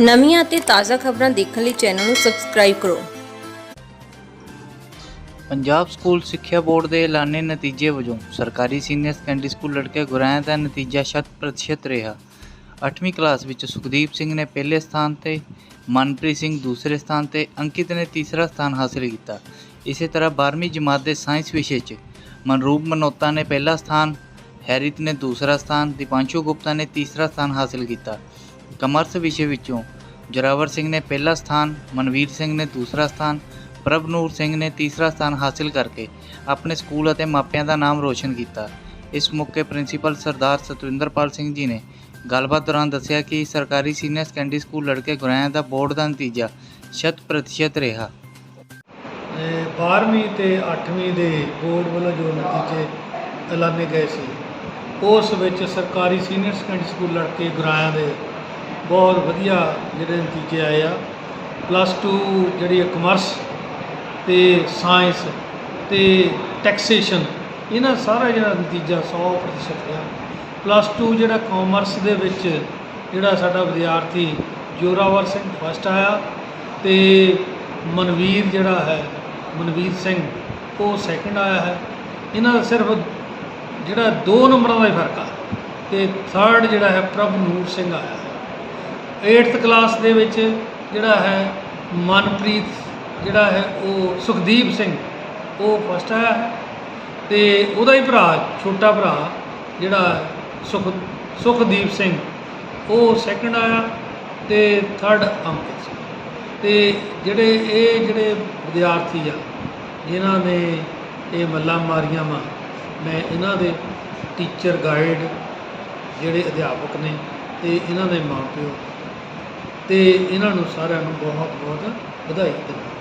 ਨਵੀਆਂ ਅਤੇ ਤਾਜ਼ਾ ਖਬਰਾਂ ਦੇਖਣ ਲਈ ਚੈਨਲ ਨੂੰ ਸਬਸਕ੍ਰਾਈਬ ਕਰੋ। ਪੰਜਾਬ ਸਕੂਲ ਸਿੱਖਿਆ ਬੋਰਡ ਦੇ ਐਲਾਨੇ ਨਤੀਜੇ ਵਜੋਂ ਸਰਕਾਰੀ ਸੀਨੀਅਰ ਸੈਕੰਡਰੀ ਸਕੂਲ ਲੜਕੇ ਗੁਰਾਇਆਂ ਦਾ ਨਤੀਜਾ ਸ਼ਤ ਪ੍ਰਤੀਸ਼ਤ ਰਿਹਾ। 8ਵੀਂ ਕਲਾਸ ਵਿੱਚ ਸੁਖਦੀਪ ਸਿੰਘ ਨੇ ਪਹਿਲੇ ਸਥਾਨ ਤੇ, ਮਨਪ੍ਰੀਤ ਸਿੰਘ ਦੂਸਰੇ ਸਥਾਨ ਤੇ, ਅੰਕਿਤ ਨੇ ਤੀਸਰਾ ਸਥਾਨ ਹਾਸਲ ਕੀਤਾ। ਇਸੇ ਤਰ੍ਹਾਂ 12ਵੀਂ ਜਮਾਤ ਦੇ ਸਾਇੰਸ ਵਿਸ਼ੇ 'ਚ ਮਨਰੂਪ ਮਨੋਤਾ ਨੇ ਪਹਿਲਾ ਸਥਾਨ, ਹੈਰਿਤ ਨੇ ਦੂਸਰਾ ਸਥਾਨ, ਦੀਪਾਂਸ਼ੂ ਗੁਪਤਾ ਨੇ ਤੀਸਰਾ ਸਥਾਨ ਹਾਸਲ ਕੀਤਾ। ਕਮਰਸ ਵਿਸ਼ੇ ਵਿੱਚੋਂ ਜੋਰਾਵਰ ਸਿੰਘ ਨੇ ਪਹਿਲਾ ਸਥਾਨ, ਮਨਵੀਰ ਸਿੰਘ ਨੇ ਦੂਸਰਾ ਸਥਾਨ, ਪ੍ਰਭਨੂਰ ਸਿੰਘ ਨੇ ਤੀਸਰਾ ਸਥਾਨ ਹਾਸਿਲ ਕਰਕੇ ਆਪਣੇ ਸਕੂਲ ਅਤੇ ਮਾਪਿਆਂ ਦਾ ਨਾਮ ਰੋਸ਼ਨ ਕੀਤਾ। ਇਸ ਮੌਕੇ ਪ੍ਰਿੰਸੀਪਲ ਸਰਦਾਰ ਸਤਵਿੰਦਰਪਾਲ ਸਿੰਘ ਜੀ ਨੇ ਗੱਲਬਾਤ ਦੌਰਾਨ ਦੱਸਿਆ ਕਿ ਸਰਕਾਰੀ ਸੀਨੀਅਰ ਸੈਕੰਡਰੀ ਸਕੂਲ ਲੜਕੇ ਗੁਰਾਇਆ ਦਾ ਬੋਰਡ ਦਾ ਨਤੀਜਾ ਸ਼ਤ ਪ੍ਰਤੀਸ਼ਤ ਰਿਹਾ। ਤੇ 12ਵੀਂ ਤੇ 8ਵੀਂ ਦੇ ਬੋਰਡ ਵੱਲੋਂ ਜੋ ਨਤੀਜੇ ਐਲਾਨੇ ਗਏ ਸੀ, ਉਸ ਵਿੱਚ ਸਰਕਾਰੀ ਸੀਨੀਅਰ ਸੈਕੰਡਰੀ ਸਕੂਲ ਲੜਕੇ ਗੁਰਾਇਆ ਦੇ ਬਹੁਤ ਵਧੀਆ ਜਿਹੜੇ ਨਤੀਜੇ ਆਏ ਆ। ਪਲੱਸ 2 ਜਿਹੜੀ ਕਮਰਸ ਤੇ ਸਾਇੰਸ ਤੇ ਟੈਕਸੇਸ਼ਨ ਇਹਨਾਂ ਸਾਰਾ ਜਿਹੜਾ ਨਤੀਜਾ 100% ਰਿਹਾ। ਪਲੱਸ 2 ਜਿਹੜਾ ਕਾਮਰਸ ਦੇ ਵਿੱਚ ਜਿਹੜਾ ਸਾਡਾ ਵਿਦਿਆਰਥੀ ਜੋਰਾਵਰ ਸਿੰਘ ਫਸਟ ਆਇਆ ਤੇ ਮਨਵੀਰ ਜਿਹੜਾ ਹੈ, ਮਨਵੀਰ ਸਿੰਘ, ਉਹ ਸੈਕੰਡ ਆਇਆ ਹੈ। ਇਹਨਾਂ ਦਾ ਸਿਰਫ ਜਿਹੜਾ 2 ਨੰਬਰਾਂ ਦਾ ਹੀ ਫ਼ਰਕ ਆ ਤੇ ਥਰਡ ਜਿਹੜਾ ਹੈ ਪ੍ਰਭ ਨੂਰ ਸਿੰਘ ਆਇਆ ਹੈ। 8th ਕਲਾਸ ਦੇ ਵਿੱਚ ਜਿਹੜਾ ਹੈ ਮਨਪ੍ਰੀਤ, ਜਿਹੜਾ ਹੈ ਉਹ ਸੁਖਦੀਪ ਸਿੰਘ, ਉਹ ਫਸਟ ਆਇਆ ਹੈ। ਤੇ ਉਹਦਾ ਹੀ ਭਰਾ, ਛੋਟਾ ਭਰਾ ਜਿਹੜਾ ਸੁਖ, ਸੁਖਦੀਪ ਸਿੰਘ, ਉਹ ਸੈਕੰਡ ਆਇਆ ਤੇ ਥਰਡ ਅੰਕਿਤ ਸਿੰਘ। ਤੇ ਜਿਹੜੇ ਇਹ ਜਿਹੜੇ ਵਿਦਿਆਰਥੀ ਆ, ਜਿਨ੍ਹਾਂ ਨੇ ਇਹ ਮੱਲਾਂ ਮਾਰੀਆਂ ਵਾ, ਮੈਂ ਇਹਨਾਂ ਦੇ ਟੀਚਰ ਗਾਈਡ ਜਿਹੜੇ ਅਧਿਆਪਕ ਨੇ ਤੇ ਇਹਨਾਂ ਦੇ ਮਾਪਿਓ ਤੇ ਇਹਨਾਂ ਨੂੰ ਸਾਰਿਆਂ ਨੂੰ ਬਹੁਤ ਬਹੁਤ ਵਧਾਈ ਦਿੰਦਾ